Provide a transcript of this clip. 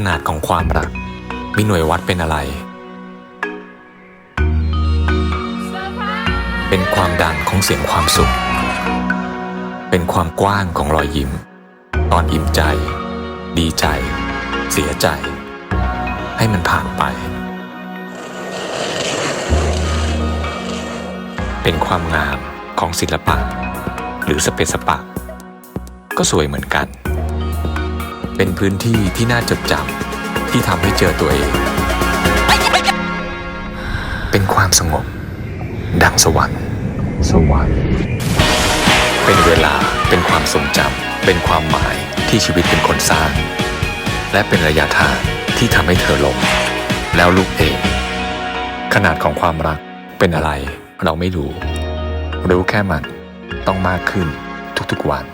ขนาดของความรัก มีหน่วยวัดเป็นอะไร เป็นความดังของเสียงความสุข เป็นความกว้างของรอยยิ้ม ตอนอิ่มใจ ดีใจ เสียใจ ให้มันผ่านไป เป็นความงามของศิลปะ หรือสเปซสปะ ก็สวยเหมือนกัน เป็นพื้นที่ที่น่าจดจำที่ทำให้เจอตัวเอง เป็นความสงบ ดังสวรรค์ สวรรค์เป็นเวลาเป็นความทรงจำเป็นความหมายที่ชีวิตเป็นคนสร้าง และเป็นระยะทางที่ทำให้เธอลงแล้วลุกเอง ขนาดของความรักเป็นอะไรเราไม่รู้ รู้แค่มันต้องมากขึ้นทุกๆวัน